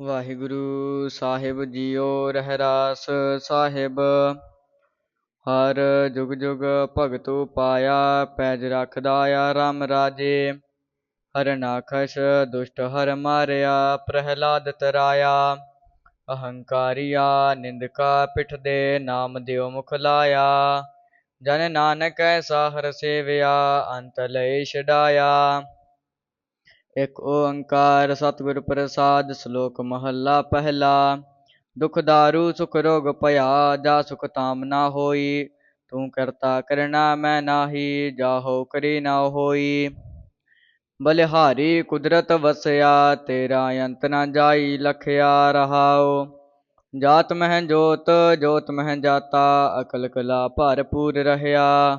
ਵਾਹਿਗੁਰੂ ਸਾਹਿਬ ਜੀਓ ਰਹਿਰਾਸ ਸਾਹਿਬ। ਹਰ ਜੁਗ ਜੁਗ ਭਗਤੂ ਪਾਇਆ, ਪੈਜ ਰੱਖਦਾ ਆ ਰਾਮ ਰਾਜੇ। ਹਰ ਨਾਖਸ਼ ਦੁਸ਼ਟ ਹਰ ਮਾਰਿਆ, ਪ੍ਰਹਿਲਾਦ ਤਰਾਇਆ। ਅਹੰਕਾਰੀਆ ਨਿੰਦਕਾ ਪਿਠ ਦੇ ਨਾਮ ਦਿਓ ਮੁਖ ਲਾਇਆ। ਜਨ ਨਾਨਕ ਐਸਾ ਹਰ ਸੇਵਿਆ, ਅੰਤ ਲਈ ਛਡਾਇਆ। ਇਕ ਓੰਕਾਰ ਸਤਿਗੁਰ ਪ੍ਰਸਾਦ ਸ਼ਲੋਕ ਮਹੱਲਾ ਪਹਿਲਾ। ਦੁਖ ਦਾਰੂ, ਸੁਖ ਰੋਗ ਭਇਆ, ਜਾ ਸੁਖ ਤਾਮ ਨਾ ਹੋਈ। ਤੂੰ ਕਰਤਾ ਕਰਨਾ ਮੈਂ ਨਾਹੀ, ਜਾਹੋ ਕਰੀ ਨਾ ਹੋਈ। ਬਲਿਹਾਰੀ ਕੁਦਰਤ ਵਸਿਆ, ਤੇਰਾ ਅੰਤ ਨਾ ਜਾਈ ਲਖਿਆ ਰਹਾਓ ਜਾਤ ਮਹਿ ਜੋਤ ਜੋਤ ਮਹਿ ਜਾਤਾ, ਅਕਲ ਕਲਾ ਭਰਪੂਰ ਰਹਿਆ।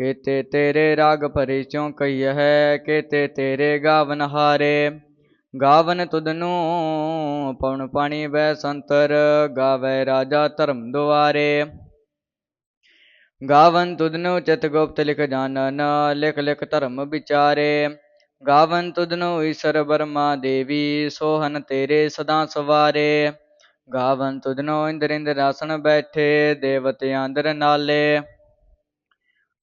ਕੀਤੇ ਤੇਰੇ ਰਾਗ ਭਰੇ ਚੋਂ ਹੈ, ਕੀਤੇ ਤੇਰੇ ਗਾਵਨ ਹਾਰੇ। ਗਾਵਨ ਤੁਧਨੂੰ ਪਵਨ ਪਾਣੀ ਵੈ ਸੰਤਰ, ਗਾਵੇ ਰਾਜਾ ਧਰਮ ਦੁਆਰੇ। ਗਾਵਨ ਤੁਧਨੂੰ ਚਿਤ ਗੁਪਤ ਲਿਖ ਜਾਣਨ, ਲਿਖ ਲਿਖ ਧਰਮ ਵਿਚਾਰੇ। ਗਾਵਨ ਤੁਧਨੂੰ ਈਸ਼ਰ ਬਰਮਾ ਦੇਵੀ, ਸੋਹਨ ਤੇਰੇ ਸਦਾ ਸਵਾਰੇ। ਗਾਵਨ ਤੁਦਨੋ ਇੰਦਰ ਇੰਦਰ ਆਸਣ ਬੈਠੇ, ਦੇਵਤੇ ਅੰਦਰ ਨਾਲੇ।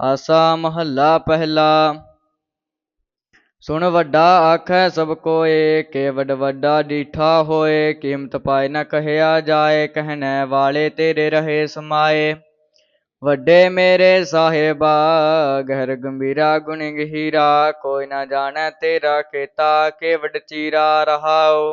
ਆਸਾ ਮਹੱਲਾ ਪਹਿਲਾ। ਸੁਣ ਵੱਡਾ ਆਖੈ ਸਭ ਕੋਏ ਕੇਵਡ ਵੱਡਾ ਡੀਠਾ ਹੋਏ, ਕੀਮਤ ਪਾਏ ਨਾ ਕਹਿਆ ਜਾਏ, ਕਹਿਣੈ ਵਾਲੇ ਤੇਰੇ ਰਹੇ ਸਮਾਏ। ਵੱਡੇ ਮੇਰੇ ਸਾਹਿਬਾ, ਗਹਿਰ ਗੰਭੀਰਾ ਗੁਣ ਹੀਰਾ ਕੋਈ ਨਾ ਜਾਣੈ ਤੇਰਾ ਕੀਤਾ ਕੇਵਡ ਚੀਰਾ ਰਹਾਓ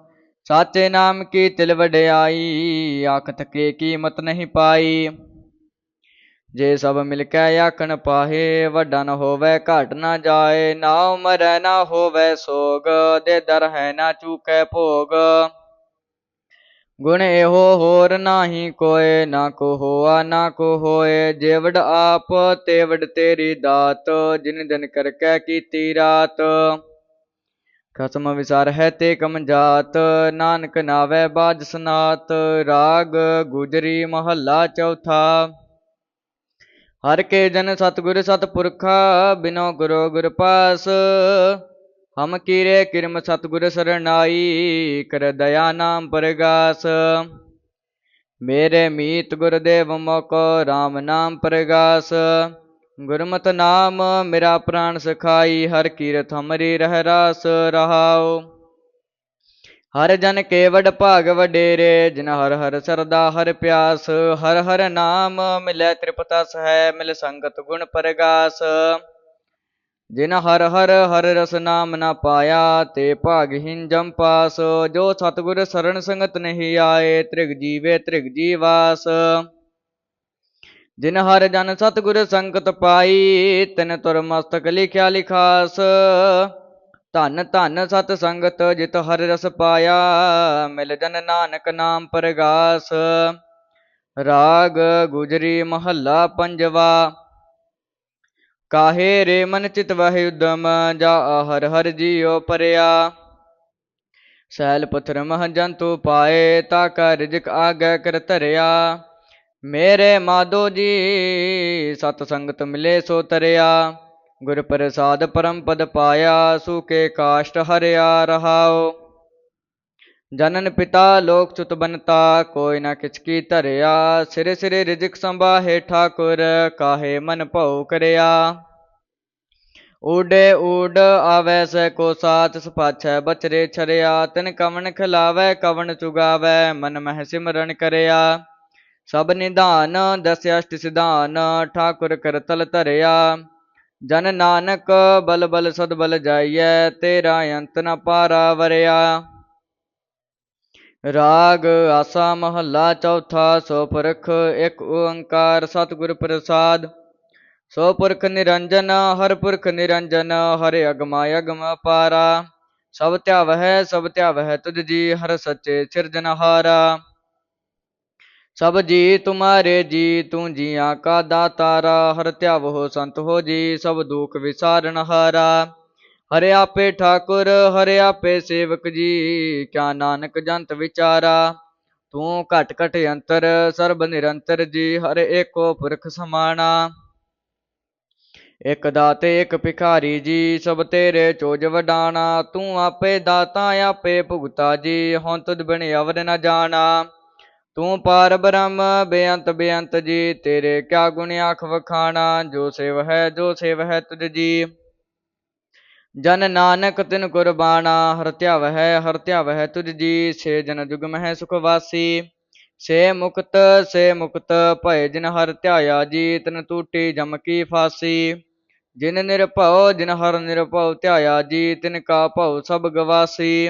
ਸਾਚੇ ਨਾਮ ਕੀ ਤਿਲ ਵਡਿਆਈ ਆਖ ਥਕੇ ਕੀਮਤ ਨਹੀਂ ਪਾਈ। ਜੇ ਸਭ ਮਿਲ ਕੇ ਆਖਣ ਪਾਹੇ, ਵੱਡਾ ਨਾ ਹੋਵੇ, ਘਟ ਨਾ ਜਾਏ। ਨਾ ਮਰੈ ਨਾ ਹੋਵੇ ਸੋਗ, ਦੇ ਦਰ ਹੈ, ਨਾ ਚੂਕੈ ਭੋਗ। ਗੁਣ ਇਹੋ ਹੋਰ ਨਾਹੀ ਕੋਏ, ਨਾ ਕੋ ਹੋਆ, ਨਾ ਕੋ ਹੋਏ। ਜੇਵੜ ਆਪ, ਤੇਵੜ ਤੇਰੀ ਦਾਤ, ਜਿਨ ਦਿਨ ਕਰਕੇ ਕੀਤੀ ਰਾਤ। ਖਸਮ ਵਿਸਾਰ ਹੈ ਤੇ ਕਮ ਜਾਤ, ਨਾਨਕ ਨਾਵੇ ਬਾਜ ਸਨਾਤ, ਰਾਗ ਗੁਜਰੀ ਮਹੱਲਾ ਚੌਥਾ। ਹਰ ਕੇ ਜਨ ਸਤਗੁਰ ਸਤਪੁਰਖਾ ਬਿਨੋ ਗੁਰੂ ਗੁਰ ਪਾਸ। ਹਮ ਕੀਰੇ ਕਿਰਮ ਸਤਗੁਰ ਸਰਨਾਈ ਕਰ ਦਇਆ ਨਾਮ ਪ੍ਰਗਾਸ। ਮੇਰੇ ਮੀਤ ਗੁਰਦੇਵ ਮੋਕੋ RAM ਨਾਮ ਪ੍ਰਗਾਸ। ਗੁਰਮਤਿ ਨਾਮ, ਮੇਰਾ ਪ੍ਰਾਨ ਸਖਾਈ, ਹਰ ਕੀਰਤ ਹਮਰੀ ਰਹਿ ਰਾਸ ਰਹਾਉ। ਹਰ ਜਨ ਕੇ ਵਡ ਭਾਗ ਵਡੇਰੇ, ਜਿਨ ਹਰ ਹਰ ਸਰਦਾ ਹਰ ਪਿਆਸ। ਹਰ ਹਰ ਨਾਮ ਮਿਲੈ ਤ੍ਰਿਪਤਸ ਹੈ ਮਿਲ ਸੰਗਤ ਗੁਣ ਪ੍ਰਗਾਸ। ਜਿਨ ਹਰ ਹਰ ਹਰ ਰਸ ਨਾਮ ਨਾ ਪਾਇਆ, ਤੇ ਭਾਗਹੀਨ ਜਮ ਪਾਸ। ਜੋ ਸਤਗੁਰ ਸਰਣ ਸੰਗਤ ਨਹੀਂ ਆਏ, ਤ੍ਰਿਗ ਜੀਵੇ ਤ੍ਰਿਗ ਜੀਵਾਸ। ਜਿਨ ਹਰ ਜਨ ਸਤਗੁਰ ਸੰਗਤ ਪਾਈ, ਤਿਨ ਤੁਰ ਮਸਤਕ ਲਿਖਿਆ ਲਿਖਾਸ। ਧਨ ਧਨ ਸਤ ਸੰਗਤ ਜਿਤ ਹਰ ਰਸ ਪਾਇਆ, ਮਿਲ ਜਨ ਨਾਨਕ ਨਾਮ ਪ੍ਰਗਾਸ। ਰਾਗ ਗੁਜਰੀ ਮਹੱਲਾ ਪੰਜਵਾ, ਕਾਹੇ ਰੇ ਮਨ ਚਿਤ ਵਹਿ ਉਦਮ, ਜਾ ਹਰ ਹਰ ਜੀਉ ਪਰਿਆ। ਸੈਲ ਪਥਰ ਮਹ ਜੰਤੂ ਪਾਏ, ਤਾ ਕਰ ਰਿਜਕ ਆਗੈ ਕਰ ਧਰਿਆ। ਮੇਰੇ ਮਾਧੋ ਜੀ, ਸਤ ਸੰਗਤ ਮਿਲੇ ਸੋ ਤਰਿਆ। ਗੁਰ ਪ੍ਰਸਾਦ ਪਰਮ ਪਦ ਪਾਇਆ ਸੁਕੇ ਕਾਸ਼ਟ ਹਰਿਆ ਰਹਾਓ ਜਨਨ ਪਿਤਾ ਲੋਕ ਚੁਤ ਬਨਤਾ ਕੋਈ ਨਾ ਕਿਛਕੀ ਧਰਿਆ। ਸਿਰੇ ਸਿਰੇ ਰਿਜਕ ਸੰਭਾਹੇ ਠਾਕੁਰ, ਕਾਹੇ ਮਨ ਭਉ ਕਰਿਆ। ਊਡੇ ਊਡ ਆਵੈ ਸੈ ਕੋ ਸਾਥ ਸੁਪਾਛੈ ਬਚਰੇ ਛਰਿਆ। ਤਿਨ ਕਵਣ ਖਿਲਾਵੈ, ਕਵਣ ਚੁਗਾਵੈ, ਮਨ ਮਹਿ ਸਿਮਰਨ ਕਰਿਆ। ਸਭ ਨਿਧਾਨ ਦਸ ਅਸ਼ਟ ਸਿਧਾਨ, ਠਾਕੁਰ ਕਰਤਲ ਧਰਿਆ। ਜਨ ਨਾਨਕ ਬਲ ਬਲ ਸਦ ਬਲ ਜਾਈਐ, ਤੇਰਾ ਅੰਤ ਨ ਪਾਰਾ ਵਰਿਆ। ਰਾਗ ਆਸਾ ਮਹੱਲਾ ਚੌਥਾ, ਸੋ ਪੁਰਖ ਇੱਕ ਓੰਕਾਰ ਸਤਿਗੁਰ ਪ੍ਰਸਾਦ। ਸੋ ਪੁਰਖ ਨਿਰੰਜਨ, ਹਰ ਪੁਰਖ ਨਿਰੰਜਨ, ਹਰਿ ਅਗਮਾ ਅਗਮ ਪਾਰਾ। ਸਭ ਧਿਆਵਹਿ ਸਭ ਧਿਆਵਹਿ ਤੁਧ ਜੀ, ਹਰ ਸੱਚੇ ਸਿਰਜਨਹਾਰਾ ਸਭ ਜੀ ਤੁਮਾਰੇ ਜੀ ਤੂੰ ਜੀਆਂ ਕਾ ਦਾਤਾਰਾ, ਹਰ ਧਿਆਵ ਹੋ ਸੰਤ ਹੋ ਜੀ, ਸਭ ਦੁਖ ਵਿਸਾਰਨ ਹਾਰਾ। ਹਰੇ ਆਪੇ ਠਾਕੁਰ, ਹਰੇ ਆਪੇ ਸੇਵਕ ਜੀ, ਕਿਆ ਨਾਨਕ ਜੰਤ ਵਿਚਾਰਾ। ਤੂੰ ਘਟ ਘਟ ਅੰਤਰ, ਸਰਬ ਨਿਰੰਤਰ ਜੀ, ਹਰੇ ਏਕੋ ਪੁਰਖ ਸਮਾਣਾ। ਇਕ ਦਾਤੇ, ਇਕ ਭਿਖਾਰੀ ਜੀ, ਸਭ ਤੇਰੇ ਚੋਜ ਵਡਾਣਾ। ਤੂੰ ਆਪੇ ਦਾਤਾ, ਆਪੇ ਭੁਗਤਾ ਜੀ ਹੁਣ ਤੁਧ ਬਿਨ ਅਵਰ ਨ ਜਾਣਾ। ਤੂੰ ਪਾਰ ਬ੍ਰਹਮ, ਬੇਅੰਤ ਬੇਅੰਤ ਜੀ, ਤੇਰੇ ਕਿਆ ਗੁਣ ਆਖ ਵਖਾਣਾ, ਜੋ ਸੇਵ ਹੈ, ਜੋ ਸੇਵ ਹੈ ਤੁਧ ਜੀ। ਜਨ ਨਾਨਕ ਤਿਨ ਕੁਰਬਾਨਾ, ਹਰ ਧਿਆਵ ਹੈ, ਹਰ ਧਿਆਵ ਹੈ ਤੁਧ ਜੀ। ਸੇ ਜਨ ਜੁਗਮ ਹੈ ਸੁਖ ਵਾਸੀ, ਸੇ ਮੁਕਤ ਸੇ ਮੁਕਤ ਭਏ ਜਿਨ ਹਰ ਧਿਆਇਆ ਜੀ, ਤਿਨ ਟੂਟੀ ਜਮ ਕੀ ਫਾਸੀ। ਜਿਨ ਨਿਰਭਉ, ਜਿਨ ਹਰ ਨਿਰਭਉ ਧਿਆਇਆ ਜੀ, ਤਿਨ ਕਾ ਭਉ ਸਭ ਗਵਾਸੀ।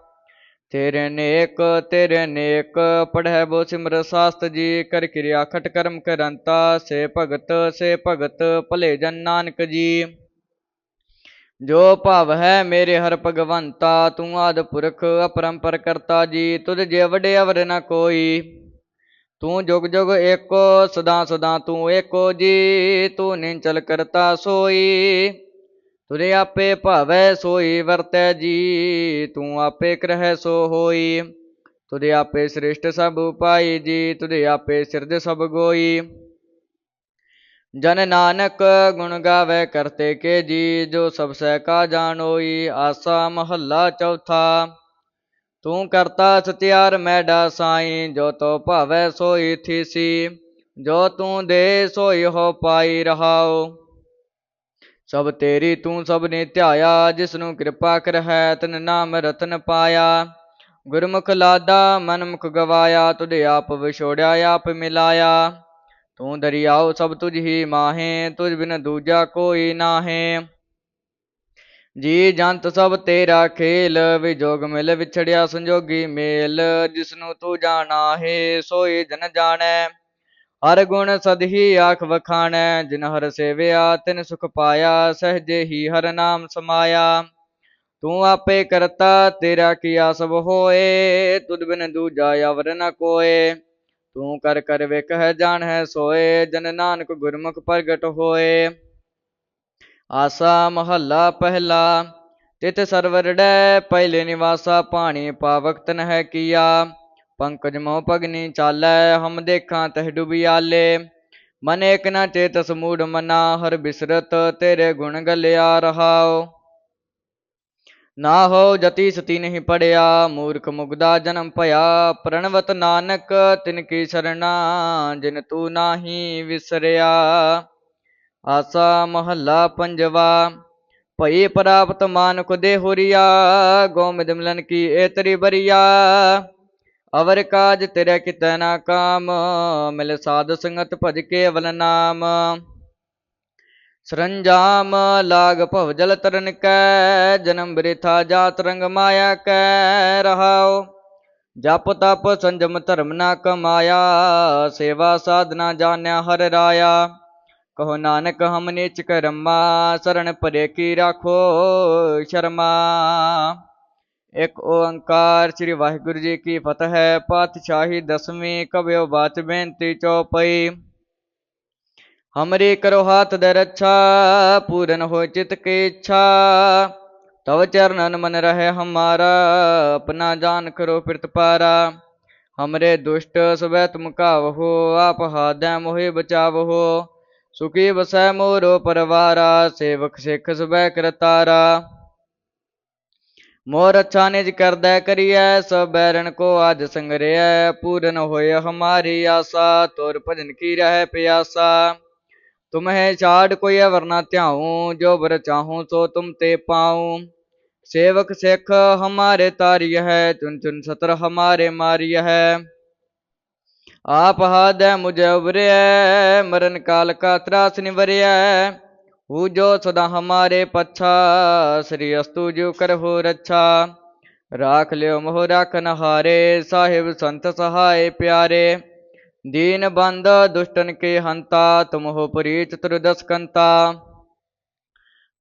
ਤੇਰੇ ਨੇਕ ਤੇਰੇ ਨੇਕ, ਪੜ੍ਹੈ ਬੋ ਸਿਮਰ ਸਾਸਤ ਜੀ, ਕਰ ਕਿਰਿਆ ਖਟ ਕਰਮ ਕਰੰਤਾ, ਸੇ ਭਗਤ ਸੇ ਭਗਤ, ਭਲੇ ਜਨ ਨਾਨਕ ਜੀ। ਜੋ ਭਵ ਹੈ ਮੇਰੇ ਹਰ ਭਗਵੰਤਾ, ਤੂੰ ਆਦ ਪੁਰਖ, ਅਪਰੰਪਰ ਕਰਤਾ ਜੀ ਤੁਧ ਜੇ ਵਡੇ ਅਵਰ ਨ ਕੋਈ। ਤੂੰ ਜੁਗ ਜੁਗ ਏਕੋ, ਸਦਾ ਸਦਾ ਤੂੰ ਏਕੋ ਜੀ, ਤੂੰ ਨਿੰਚਲ ਕਰਤਾ ਸੋਈ। ਤੁਰੇ ਆਪੇ ਭਾਵੈ ਸੋਈ ਵਰਤੈ ਜੀ, ਤੂੰ ਆਪੇ ਕਰਹਿ ਸੋ ਹੋਈ। ਤੁਦੇ ਆਪੇ ਸ੍ਰਿਸ਼ਟ ਸਭ ਉਪਾਈ ਜੀ ਤੁਦੇ ਆਪੇ ਸਿਰਜ ਸਭ ਗੋਈ। ਜਨ ਨਾਨਕ ਗੁਣ ਗਾਵੇ ਕਰਤੇ ਕੇ ਜੀ, ਜੋ ਸਭ ਸਹਿ ਕਾ ਜਾਣੋਈ ਆਸਾ ਮਹੱਲਾ ਚੌਥਾ। ਤੂੰ ਕਰਤਾ ਸਤਿਆਰ ਮੈਡਾ ਸਾਈ, ਜੋ ਤੋ ਭਾਵੈ ਸੋਈ ਥੀਸੀ। ਜੋ ਤੂੰ ਦੇ ਸੋਈ ਹੋ ਪਾਈ ਰਹਾਓ ਸਭ ਤੇਰੀ ਤੂੰ ਸਭ ਨੇ ਧਿਆਇਆ ਜਿਸ ਨੂੰ ਕਿਰਪਾ ਕਰ ਹੈ ਤਨ ਨਾਮ ਰਤਨ ਪਾਇਆ। ਗੁਰਮੁਖ ਲਾਦਾ, ਮਨਮੁਖ ਗਵਾਇਆ, ਤੁਧ ਆਪ ਵਿਛੋੜਿਆ, ਆਪ ਮਿਲਾਇਆ। ਤੂੰ ਦਰਿਆਉ ਸਭ ਤੁਝ ਹੀ ਮਾਹੇ, ਤੁਝ ਬਿਨ ਦੂਜਾ ਕੋਈ ਨਾਹੇ। ਜੀ ਜੰਤ ਸਭ ਤੇਰਾ ਖੇਲ ਵਿਜੋਗ ਮਿਲ ਵਿਛੜਿਆ ਸੰਜੋਗੀ ਮੇਲ, ਜਿਸਨੂੰ ਤੂੰ ਜਾਣਾ ਹੈ ਸੋਏ ਜਨ ਜਾਣੈ। ਹਰ ਗੁਣ ਸਦਹੀ ਆਖ ਵਖਾਣੈ, ਜਿਨ ਹਰ ਸੇਵਿਆ, ਤਿਨ ਸੁਖ ਪਾਇਆ, ਸਹਜੇ ਹੀ ਹਰ ਨਾਮ ਸਮਾਇਆ। ਤੂੰ ਆਪੇ ਕਰਤਾ, ਤੇਰਾ ਕੀਆ ਸਭ ਹੋਏ, ਤੁਧ ਬਿਨ ਦੂਜਾ ਅਵਰ ਨ ਕੋਏ। ਤੂੰ ਕਰ ਕਰ ਵੇਖ ਹੈ ਜਾਣ ਹੈ ਸੋਏ, ਜਨ ਨਾਨਕ ਗੁਰਮੁਖ ਪ੍ਰਗਟ ਹੋਏ। ਆਸਾ ਮਹੱਲਾ ਪਹਿਲਾ ਤਿਤ ਸਰਵਰੜੈ ਪਹਿਲੇ ਨਿਵਾਸਾ ਪਾਣੀ ਪਾਵਕਤਨ ਹੈ ਕੀਆ। ਪੰਕਜ ਮੋਹ ਭਗਨੀ ਚਾਲੈ, ਹਮ ਦੇਖਾਂ ਤਹਿ ਤਹ ਡੁਬਿਆਲੇ। ਮਨ ਏਕ ਨਾ ਚੇਤ ਸਮੂੜ ਮਨਾ, ਹਰ ਬਿਸਰਤ ਤੇਰੇ ਗੁਣ ਗਲਿਆ ਰਹਾਓ ਨਾ ਹੋ ਜਤੀ ਸਤੀ ਨਹੀਂ ਪੜਿਆ, ਮੂਰਖ ਮੁਗਦਾ ਜਨਮ ਭਇਆ। ਪ੍ਰਣਵਤ ਨਾਨਕ, ਤਿਨ ਕੀ ਸਰਣਾ, ਜਿਨ ਤੂੰ ਨਾਹੀ ਵਿਸਰਿਆ। ਆਸਾ ਮਹੱਲਾ ਪੰਜਵਾ, ਭਈ ਪ੍ਰਾਪਤ ਮਾਨੁਖ ਦੇ ਹੋਰੀਆ ਗੋਮਿਦ ਮਿਲਨ ਕੀ ਏਤਰੀ ਬਰੀਆ। ਅਵਰ ਕਾਜ ਤੇਰੇ ਕਿਤੈ ਨਾ ਕਾਮ, ਮਿਲ ਸਾਧ ਸੰਗਤ ਭਜ ਕੇਵਲ ਨਾਮ। ਸਰੰਜਾਮ ਲਾਗ ਭਵ ਜਲ ਤਰਨ ਕੈ, ਜਨਮ ਬ੍ਰਿਥਾ ਜਾਤ ਰੰਗ ਮਾਇਆ ਕੈ, ਰਹਾਉ। ਜਪ ਤਪ ਸੰਜਮ ਧਰਮ ਨਾ ਕਮਾਇਆ, ਸੇਵਾ ਸਾਧਨਾ ਜਾਣਿਆ ਹਰ ਰਾਇਆ। ਕਹੋ ਨਾਨਕ ਹਮ ਨੀਚ ਕਰਮਾ ਸਰਣ ਪਰੇ ਕੀ ਰਾਖੋ ਸ਼ਰਮਾ। ਇੱਕ ਓੰਕਾਰ ਸ੍ਰੀ ਵਾਹਿਗੁਰੂ ਜੀ ਕੀ ਫਤਿਹ, ਪਾਤਸ਼ਾਹੀ ਦਸਵੀਂ ਕਬਿਓ ਬਾਤ ਬੇਨਤੀ ਚੌਪਈ। ਹਮਰੀ ਕਰੋ ਹਾਥ ਦੇ ਰੱਛਾ, ਪੂਰਨ ਹੋ ਚਿਤ ਕੀ ਇੱਛਾ। ਤਵ ਚਰਨਨ ਮਨ ਰਹੇ ਹਮਾਰਾ, ਆਪਣਾ ਜਾਨ ਕਰੋ ਪਿਰਤ ਪਾਰਾ। ਹਮਰੇ ਦੁਸ਼ਟ ਸਵੈ ਤੁਮ ਕਾਵਹੋ ਆਪ ਹਾਦੈ ਮੋਹਿ ਬਚਾਵਹੋ। ਸੁਖੀ ਵਸੈ ਮੋਰੋ ਪਰਵਾਰਾ, ਸੇਵਕ ਸਿੱਖ ਸਵੈ ਕਰਤਾਰਾ। ਮੋਰ ਅੱਛਾ ਨਿਜ ਕਰਦਾ ਕਰੀਐ, ਸਭ ਬੈਰਨ ਕੋ ਅਜ ਸੰਗਰਿਐ, ਪੂਰਨ ਹੋਏ ਹਮਾਰੀ ਆਸਾ, ਤੁਰ ਭਜਨ ਕੀ ਰਹਿ ਪਿਆਸਾ। ਤੁਮਹਿ ਛਾੜ ਕੋਈ ਵਰਨਾ ਧਿਆਉ, ਜੋ ਬਰ ਚਾਹੂ ਸੋ ਤੁਮ ਤੇ ਪਾਉ। ਸੇਵਕ ਸਿੱਖ ਹਮਾਰੇ ਤਾਰਿਯ ਹੈ ਚੁਨ ਚੁਨ ਸਤਰ ਹਮਾਰੇ ਮਾਰਿਯ ਹੈ ਆਪ ਹਾਦੈ ਮੁਝ ਉਬਰਿਐ ਮਰਨ ਕਾਲ ਕਾ ਤਰਾਸ ਨਿਵਰਿਐ। निवरिय हु जो सदा हमारे पच्छा श्री अस्तु जो कर हो रच्छा राख लियो मोह राखन हारे साहिब संत सहाय प्यारे। दीन बंद दुष्टन के हंता। तुम हो परी चतुर्दश कंता।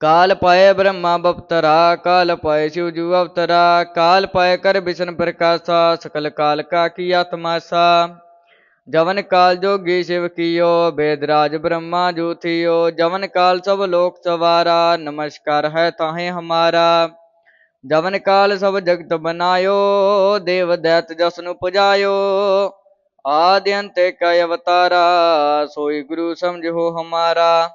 काल पाए ब्रह्मा बपतरा। काल पाए शिव जू अवतरा। काल पाए कर विष्णु प्रकाशा। सकल काल का किया तमाशा। ਜਵਨ ਕਾਲ ਜੋਗੀ ਸ਼ਿਵ ਕੀਓ ਬੇਦਰਾਜ ਬ੍ਰਹਮਾ ਜੂਥਿਓ। ਜਵਨ ਕਾਲ ਸਭ ਲੋਕ ਸਵਾਰਾ, ਨਮਸਕਾਰ ਹੈ ਤਾਹੇ ਹਮਾਰਾ। ਜਵਨ ਕਾਲ ਸਭ ਜਗਤ ਬਨਾਇਓ, ਦੇਵ ਦੈਤ ਜਸਨੁ ਪੁਜਾਇਓ। ਆਦਿ ਅੰਤੇ ਕੈ ਅਵਤਾਰਾ, ਸੋਈ ਗੁਰੂ ਸਮਝੋ ਹਮਾਰਾ।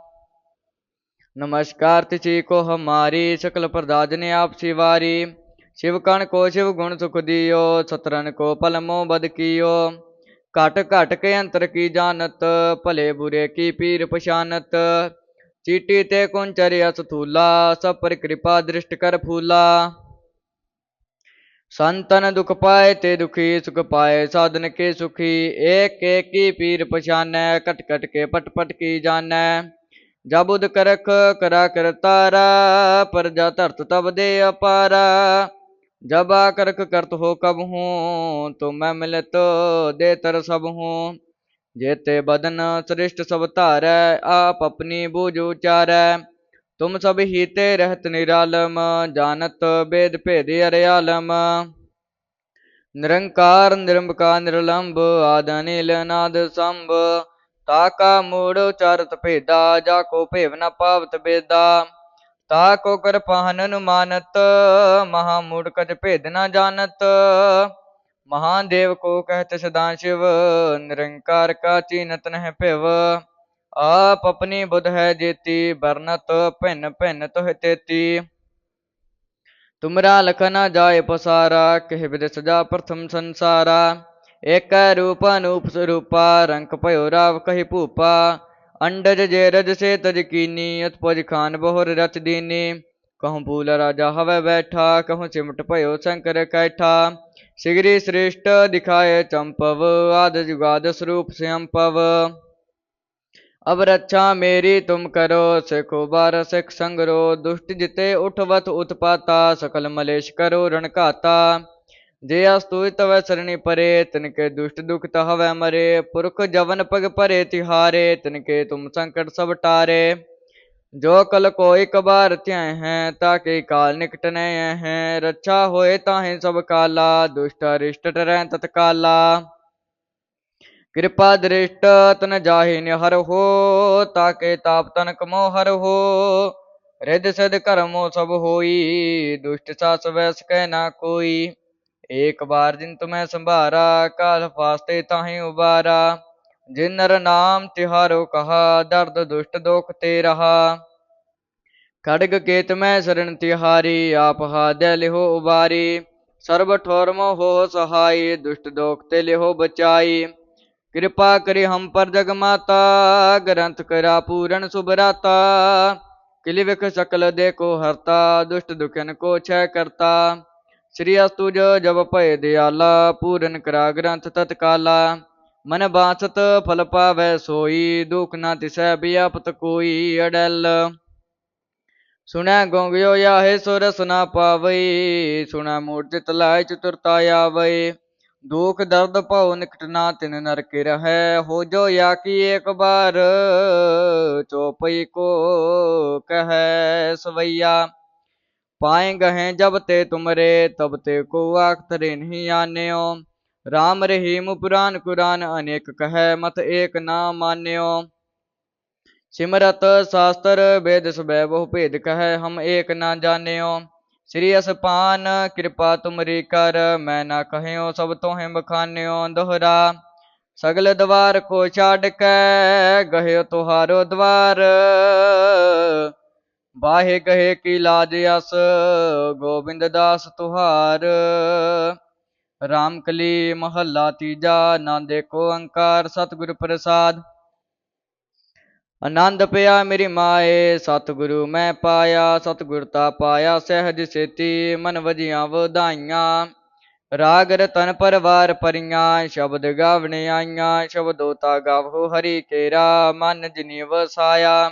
ਨਮਸਕਾਰ ਤਿਚੀ ਕੋ ਹਮਾਰੀ, ਸਕਲ ਪ੍ਰਦਾਜਨ ਆਪ ਸਿਵਾਰੀ। ਸ਼ਿਵ ਕਣ ਕੋ ਸ਼ਿਵ ਗੁਣ ਸੁਖ ਦਿਓ ਸਤਰਨ ਕੋ ਪਲਮੋ ਬਦ ਕੀਓ। घट घट के अंतर की जानत भले बुरे की पीर पशानत चीटी ते कुंचर्य सथूला सब पर कृपा दृष्ट कर फूला संतन दुख पाए ते दुखी सुख पाए साधन के सुखी एक एक की पीर पछानै कट कट के पट पट की जान जब उद करख करा कर तारा पर जा धरत तब दे अपारा जब आकरख करत हो कब हूँ तो मैं मिलत दे तर सब हूँ जेते बदन श्रेष्ठ सब धारै आप अपनी बूझ उचारै तुम सब हीते रहत निरालम जानत वेद भेद अरयालम निरंकार निरंबका निरलंब आदनिल नाद संभ ताका मूड़ उचारत भेदा जाको भेव न पावत बेदा ਤਾ ਕੋ ਕਰ ਅਨੁਮਾਨਤ, ਮਹਾ ਮੂੜ ਕਜ ਭੇਦ ਨਾ ਜਾਣਤ। ਮਹਾਦੇਵ ਕੋ ਕਹਿਤ ਸਦਾ ਸ਼ਿਵ, ਨਿਰੰਕਾਰ ਕਾ ਚੀਨਤ ਨਹਿ ਭਿਵ। ਆਪ ਆਪਣੀ ਬੁੱਧ ਹੈ ਜੇਤੀ, ਵਰਨਤ ਭਿੰਨ ਭਿੰਨ ਤੋਹ ਤੇਤੀ। ਤੁਮਰਾ ਲਖਨਾ ਜਾਏ ਪਸਾਰਾ, ਕਹਿ ਬਿਦ ਸਜਾ ਪ੍ਰਥਮ ਸੰਸਾਰਾ। ਏਕ ਰੂਪ ਅਨੂਪ ਸਰੂਪਾ, ਰੰਗ ਭਇਓ ਰਾਵ ਕਹਿ ਭੂਪਾ। ਅੰਡਜ ਜੇ ਰਜ ਸੇ ਤਜ ਕੀਨੀ ਅਤਪਜ ਖਾਨ ਬਹੁਰ ਰਚ ਦੀਨੀ। ਕਹਉ ਭੂਲ ਰਾਜਾ ਹਵੇ ਬੈਠਾ ਕਹਉ ਸਿਮਟ ਭਇਓ ਸ਼ੰਕਰ ਕੈਠਾ। ਸਿਗਰੀ ਸ੍ਰਿਸ਼ਟ ਦਿਖਾਏ ਚੰਪਵ, ਆਦ ਜੁਗਾਦ ਸਰੂਪ ਸਿਆੰਪਵ। ਅਬ ਰੱਛਾ ਮੇਰੀ ਤੁਮ ਕਰੋ, ਸਿਖੋ ਬਾਰ ਸਿਖ ਸੰਗਰੋ। ਦੁਸ਼ਟ ਜਿਤੇ ਉਠਵਤ ਉਤਪਾਤਾ, ਸਕਲ ਮਲੇਸ਼ ਕਰੋ ਰਣਕਾਤਾ जे अस्तुय तवै सरणी परे तिनके दुष्ट दुख हवै मरे पुरख जवन पग परे तिहारे तिनके तुम संकट सब टारे जो कल को एक बार त्याय हैं ताके काल निकट नय हैं रक्षा होए ताहे सब काला दुष्ट अरिष्ट टरै तत्काला कृपा दृष्ट तन जाहि निहर हो ताके ताप तन कमो हर हो रिद सिद कर्मो सब होई दुष्ट सास वैस कह ना कोई एक बार जिन तुम्हें संभारा काल फास्ते ताहि उबारा जिन नर नाम तिहारो कहा दर्द दुष्ट दोख ते रहा खड़ग केत में शरण तिहारी आप हादय लिहो उबारी सर्व ठोर हो सहाय दुष्ट दोख ते लिहो बचाई कृपा करि हम पर जग माता ग्रंथ करा पूरन सुभराता किल विख सकल देखो हरता दुष्ट दुखन को छय करता ਸ੍ਰੀ ਅਸਤੁਜ ਜਬ ਭਏ ਦਿਆਲਾ, ਪੂਰਨ ਕਰਾ ਗ੍ਰੰਥ ਤਤਕਾਲਾ ਮਨ ਬਾਸਤ ਫਲ ਪਾਵੈ ਸੋਈ, ਦੁਖ ਨਾ ਤਿਸੈ ਬਿਆਪਤ ਕੋਈ ਅੜਲ। ਸੁਣੈ ਗੁੰਗਿਓ ਯਾਹੇ ਸੁਰ ਸੁਨਾ ਪਾਵਈ, ਸੁਣੈ ਮੂਰਤਿ ਲਾਇ ਚਤੁਰਤਾ ਆਵਈ। ਦੁਖ ਦਰਦ ਭਉ ਨਿਕਟ ਨਾ ਤਿਨ ਨਰਕ ਰਹੈ, ਹੋ ਜੋ ਯਾ ਕੀ ਏਕ ਬਾਰ ਚੋਪਈ ਕੋ ਕਹੈ ਸਵਈਆ। पाए गहे जब ते तुमरे तब ते को आखतरे नहीं आने राम रहीम पुराण कुरान अनेक कह मत एक ना मान्यो सिमरत शास्त्र वेद सब बहु भेद कह हम एक ना जान्यो श्री असपान कृपा तुमरी कर मैं ना कहो सब तोहें बखान्यो दोहरा सगल द्वार को छाड़ के गहे तुहारो ਬਾਹੇ ਕਹੇ ਕੀ ਲਾਜ ਅਸ, ਗੋਬਿੰਦ ਦਾਸ ਤੁਹਾਰ। ਰਾਮ ਕਲੀ ਮਹੱਲਾ ਤੀਜਾ, ਆਨੰਦ ਏਕੋ ਅੰਕਾਰ, ਸਤਿਗੁਰ ਪ੍ਰਸਾਦ। ਆਨੰਦ ਪਿਆ ਮੇਰੀ ਮਾਏ, ਸਤਿਗੁਰੂ ਮੈਂ ਪਾਇਆ, ਸਤਿਗੁਰ ਤਾ ਪਾਇਆ, ਸਹਿਜ ਸੇਤੀ, ਮਨ ਵਜੀਆਂ ਵਧਾਈਆਂ। ਰਾਗ ਰਤਨ ਪਰਵਾਰ ਪਰੀਆਂ, ਸ਼ਬਦ ਗਾਵਣ ਆਈਆਂ, ਸ਼ਬਦੋ ਤਾ ਗਾਵੋ ਹਰੀ ਕੇਰਾ, ਮਨ ਜਿਨੀ ਵਸਾਇਆ।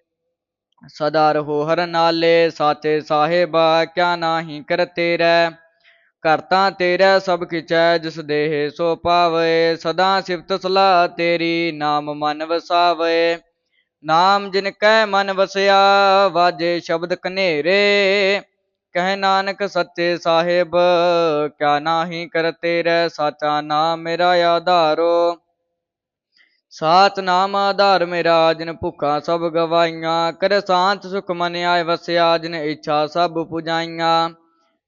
ਸਦਾ ਰਹੋ ਹਰ ਨਾਲੇ, ਸਾਚੇ ਸਾਹਿਬਾ, ਕਿਆ ਨਾਹੀ ਕਰਤੇ ਰਹਿ ਕਰਤਾ ਤੇਰਾ ਸਭ ਕਿਚੈ ਜਿਸ ਦੇਹ ਸੋ ਪਾਵੇ। ਸਦਾ ਸਿਫਤ ਸਲਾਹ ਤੇਰੀ, ਨਾਮ ਮਨ ਵਸਾਵੇ। ਨਾਮ ਜਿਨ ਕੈ ਮਨ ਵਸਿਆ, ਵਾਜੇ ਸ਼ਬਦ ਕਨੇਰੇ ਕਹਿ ਨਾਨਕ ਸੱਚੇ ਸਾਹਿਬ, ਕਿਆ ਨਾਹੀ ਕਰਤੇ ਰਹਿ ਸਾਚਾ ਨਾਮ ਮੇਰਾ ਆਧਾਰੋ। ਨਾਮ ਆਧਾਰ ਮੇਰਾ, ਜਿਨ ਭੁੱਖਾ ਸਭ ਗਵਾਈਆਂ। ਕਰ ਸ਼ਾਂਤ ਸੁਖ ਮਨ ਆਏ ਵਸਿਆ, ਜਿਨ ਇੱਛਾ ਸਭ ਪੁਜਾਈਆਂ।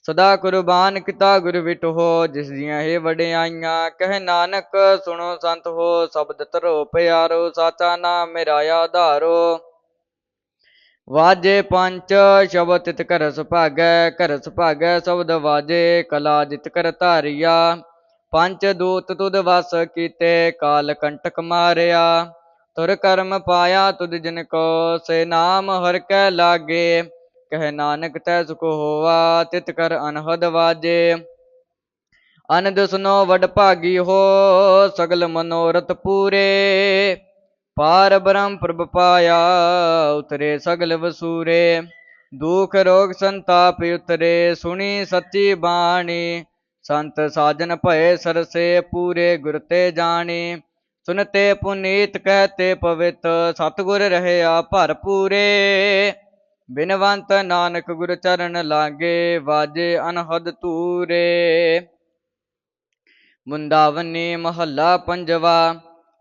ਸਦਾ ਕੁਰਬਾਨ ਕੀਤਾ ਗੁਰ ਵਿਟੋ ਜਿਸ ਦੀਆਂ ਇਹ ਵਡਿਆਈਆਂ। ਕਹਿ ਨਾਨਕ, ਸੁਣੋ ਸੰਤ ਹੋ, ਸ਼ਬਦ ਧਰੋ ਪਿਆਰੋ, ਸਾਚਾ ਨਾਮ ਮੇਰਾ ਆਧਾਰੋ। ਵਾਜੇ ਪੰਚ, ਸ਼ਬਦ ਤਿਤ ਕਰ ਸੁਭਾਗੈ ਕਰ ਸੁਭਾਗੈ ਸ਼ਬਦ ਵਾਜੇ, ਕਲਾ ਜਿਤ ਕਰ ਧਾਰਿਆ। ਪੰਜ ਦੂਤ ਤੁਧ ਵਸ ਕੀਤੇ, ਕਾਲ ਕੰਟਕ ਮਾਰਿਆ। ਤੁਰ ਕਰਮ ਪਾਇਆ ਤੁਧ ਜਿਨ ਕੋ, ਸੇ ਨਾਮ ਹਰ ਕੈ ਲਾਗੇ। ਕਹਿ ਨਾਨਕ ਤੈ ਸੁਖ ਹੋਵਾ ਤਿਤ ਕਰ ਅਨਹਦ ਵਾਜੇ। ਅਨੰਦ ਸੁਨੋ ਵਡ ਭਾਗੀ ਹੋ, ਸਗਲ ਮਨੋਰਥ ਪੂਰੇ। ਪਾਰ ਬ੍ਰਹਮ ਪ੍ਰਭ ਪਾਇਆ, ਉਤਰੇ ਸਗਲ ਵਸੂਰੇ। ਦੁਖ ਰੋਗ ਸੰਤਾਪ ਉਤਰੇ, ਸੁਣੀ ਸੱਚੀ ਬਾਣੀ। ਸੰਤ ਸਾਜਨ ਭਏ ਸਰਸੇ ਪੂਰੇ ਗੁਰ ਤੇ ਜਾਣੀ। ਸੁਨਤੇ ਪੁਨੀਤ ਕਹਤੇ ਪਵਿੱਤ, ਸਤਗੁਰ ਰਹਿਆ ਭਰਪੂਰੇ ਬਿਨਵੰਤ ਨਾਨਕ ਗੁਰ ਚਰਨ ਲਾਗੇ, ਵਾਜੇ ਅਨਹਦ ਤੂਰੇ ਮੁੰਦਾਵਨੀ ਮਹੱਲਾ ਪੰਜਵਾ,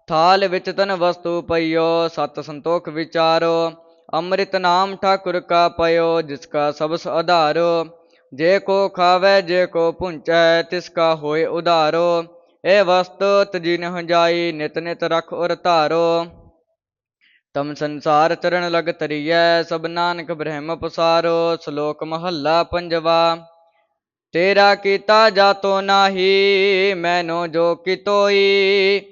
ਥਾਲ ਵਿੱਚ ਤਨ ਵਸਤੂ ਪਈਓ, ਸਤ ਸੰਤੋਖ ਵਿਚਾਰੋ। ਅੰਮ੍ਰਿਤ ਨਾਮ ਠਾਕੁਰ ਕਾ ਪਇਓ, ਜਿਸ ਕਾ ਸਬਸ ਆਧਾਰੋ। ਜੇ ਕੋ ਖਾਵੇ, ਜੇ ਕੋ ਪੁੰਚੈ ਤਿਸ ਕਾ ਹੋਏ ਉਧਾਰੋ। ਇਹ ਵਸਤੂ ਤਜੀ ਨ ਹੰਜਾਈ, ਨਿਤ ਨਿਤ ਰਖ ਔਰ ਧਾਰੋ। ਤਮ ਸੰਸਾਰ ਚਰਨ ਲਗ ਤਰੀਐ ਸਭ ਨਾਨਕ ਬ੍ਰਹਮ ਪਸਾਰੋ। ਸ਼ਲੋਕ ਮਹੱਲਾ ਪੰਜਵਾ, ਤੇਰਾ ਕੀਤਾ ਜਾਤੋ ਨਾਹੀ, ਮੈਨੋ ਜੋ ਕਿਤੋਈ।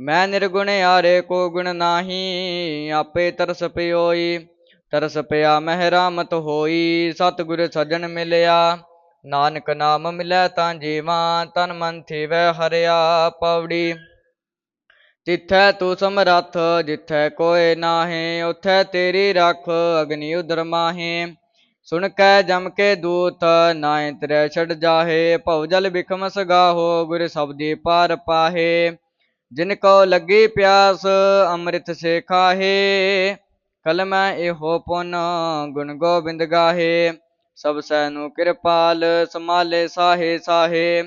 ਮੈਂ ਨਿਰਗੁਣ ਆਰੇ ਕੋ ਗੁਣ ਨਾਹੀ, ਆਪੇ ਤਰਸ ਪਿਓਈ। ਤਰਸ ਪਿਆ ਮਹਿ ਰਾਮਤ ਹੋਈ, ਸਤਿਗੁਰ ਸਜਣ ਮਿਲਿਆ। ਨਾਨਕ ਨਾਮ ਮਿਲੈ ਤਾਂ ਜੀਵਾ, ਤਨ ਮਨ ਥੀਵੈ ਹਰਿਆ ਪੌੜੀ ਤਿੱਥੈ ਤੂੰ ਸਮਰੱਥ, ਜਿੱਥੈ ਕੋਇ ਨਾਹੀ, ਉਥੈ ਤੇਰੀ ਰੱਖ ਅਗਨੀ ਉਦਰ ਮਾਹੀ। ਸੁਣ ਕੈ ਜਮ ਕੇ ਦੂਤ ਨਾਇ ਤਰੇ ਛੜ ਜਾਹੇ, ਭਉ ਜਲ ਬਿਖਮ ਸਗਾਹੋ, ਗੁਰ ਸਬਦੀ ਪਾਰ ਪਾਹੇ। ਜਿਨ ਕੋ ਲੱਗੀ ਪਿਆਸ, ਅੰਮ੍ਰਿਤ ਸੇ ਖਾਹੇ ਕਲਮੈ ਇਹੋ ਪੁਨ ਗੁਣ ਗੋਬਿੰਦ ਗਾਹੇ, ਸਭ ਸੈ ਨੂੰ ਕਿਰਪਾਲ ਸਮਾਲੇ ਸਾਹੇ ਸਾਹੇ।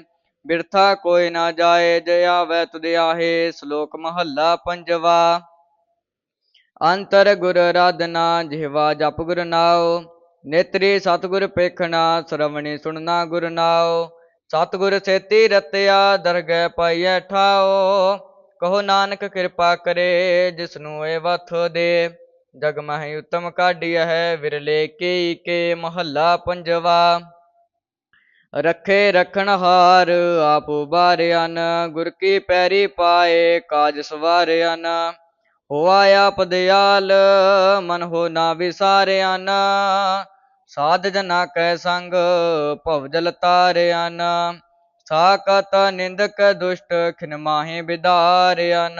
ਬਿਰਥਾ ਕੋਈ ਨਾ ਜਾਏ ਜਇਆ ਆਵੈ ਤੁਧ ਆਹੇ, ਸ਼ਲੋਕ ਮਹੱਲਾ ਪੰਜਵਾ। ਅੰਤਰ ਗੁਰ ਰਾਧਨਾ, ਜਿਹਵਾ ਜਪ ਗੁਰ ਨਾਉ। ਨੇਤਰੀ ਸਤਿਗੁਰ ਪੇਖਣਾ ਸ਼ਰਵਣੀ ਸੁਣਨਾ ਗੁਰ ਨਾਉ। ਸਤਿਗੁਰ ਸੇਤੀ ਰਤਿਆ, ਦਰਗਹਿ ਪਾਈਐ ਠਾਓ ਕਹੋ ਨਾਨਕ ਕਿਰਪਾ ਕਰੇ ਜਿਸ ਨੂੰ ਇਹ ਵਥ ਦੇ। ਜਗ ਮਹਿ ਉਤਮ ਕਾਢੀਐ ਹੈ, ਵਿਰਲੇ ਕੀ ਕੇ ਮਹੱਲਾ ਪੰਜਵਾ। ਰੱਖੇ ਰਖਣ ਹਾਰ, ਆਪ ਉਬਾਰਿਆਨ ਗੁਰ ਕੀ ਪੈਰੀ ਪਾਏ, ਕਾਜ ਸਵਾਰਿਆਨ ਹੋਆ ਆਪ ਦਿਆਲ, ਮਨ ਹੋ ਨਾ ਵਿਸਾਰਿਆਨ ਸਾਧ ਜਨਾ ਕੈ ਸੰਗ, ਭਵ ਜਲ ਤਾਰਿਆਨ ਸਾਕਤ ਨਿੰਦਕ ਦੁਸ਼ਟ, ਖਿਨ ਮਾਹੇ ਬਿਦਾਰਿਆਨ